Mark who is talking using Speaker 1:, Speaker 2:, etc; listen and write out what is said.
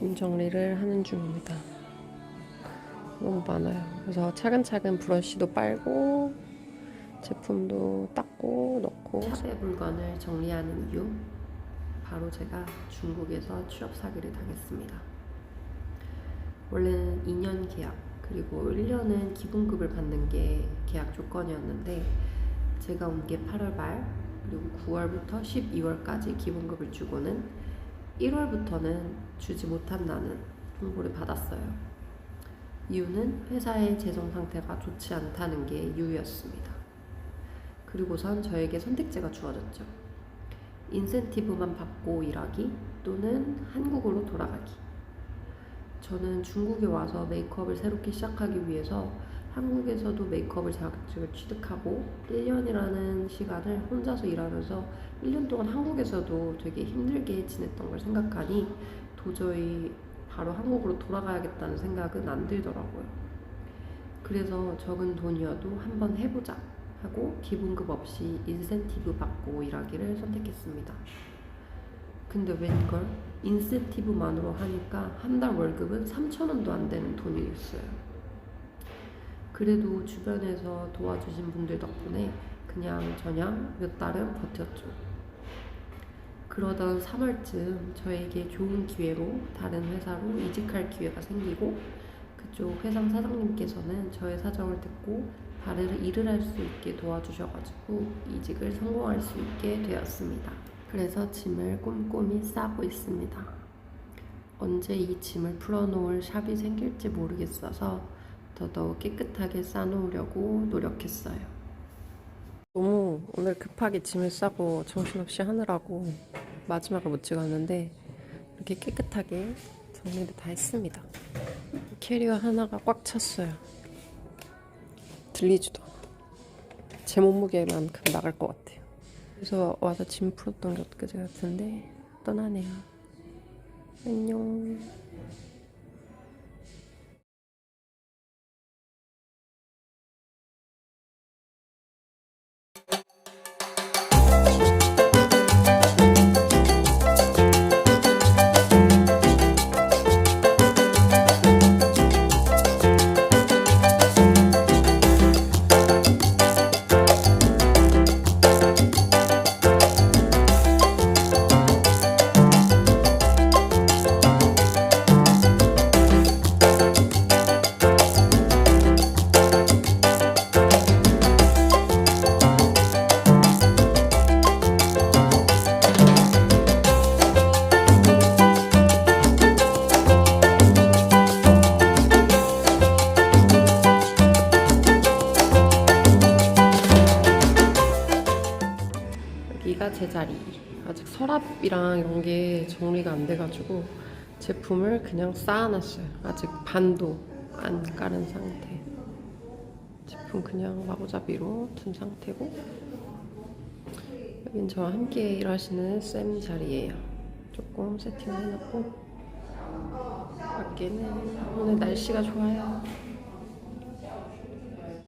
Speaker 1: 짐 정리를 하는 중입니다. 너무 많아요. 그래서 차근차근 브러쉬도 빨고 제품도 닦고 넣고 차대 물건을 정리하는 이유 바로 제가 중국에서 취업 사기를 당했습니다. 원래는 2년 계약 그리고 1년은 기본급을 받는 게 계약 조건이었는데 제가 온 게 8월 말 그리고 9월부터 12월까지 기본급을 주고는 1월부터는 주지 못한다는 통보를 받았어요. 이유는 회사의 재정 상태가 좋지 않다는 게 이유였습니다. 그리고선 저에게 선택지가 주어졌죠. 인센티브만 받고 일하기 또는 한국으로 돌아가기. 저는 중국에 와서 메이크업을 새롭게 시작하기 위해서 한국에서도 메이크업을 자격증을 취득하고 1년이라는 시간을 혼자서 일하면서 1년 동안 한국에서도 되게 힘들게 지냈던 걸 생각하니 도저히 바로 한국으로 돌아가야겠다는 생각은 안 들더라고요. 그래서 적은 돈이어도 한번 해보자 하고 기본급 없이 인센티브 받고 일하기를 선택했습니다. 근데 웬걸 인센티브만으로 하니까 한 달 월급은 3,000원도 안 되는 돈이었어요. 그래도 주변에서 도와주신 분들 덕분에 그냥 저냥 몇 달은 버텼죠. 그러던 3월쯤 저에게 좋은 기회로 다른 회사로 이직할 기회가 생기고 그쪽 회사 사장님께서는 저의 사정을 듣고 바를 일을 할 수 있게 도와주셔가지고 이직을 성공할 수 있게 되었습니다. 그래서 짐을 꼼꼼히 싸고 있습니다. 언제 이 짐을 풀어놓을 샵이 생길지 모르겠어서 더더욱 깨끗하게 싸놓으려고 노력했어요. 너무 오늘 급하게 짐을 싸고 정신없이 하느라고 마지막을 못 찍었는데 이렇게 깨끗하게 정리를 다 했습니다. 캐리어 하나가 꽉 찼어요. 들리지도 않아. 제 몸무게만큼 나갈 것 같아요. 그래서 와서 짐 풀었던 게 엊그제 같은데 떠나네요. 안녕. 여기가 제 자리. 아직 서랍이랑 이런 게 정리가 안 돼가지고 제품을 그냥 쌓아놨어요. 아직 반도 안 깔은 상태. 제품 그냥 마구잡이로 둔 상태고 여긴 저와 함께 일하시는 쌤 자리예요. 조금 세팅을 해놓고 밖에는 오늘 날씨가 좋아요.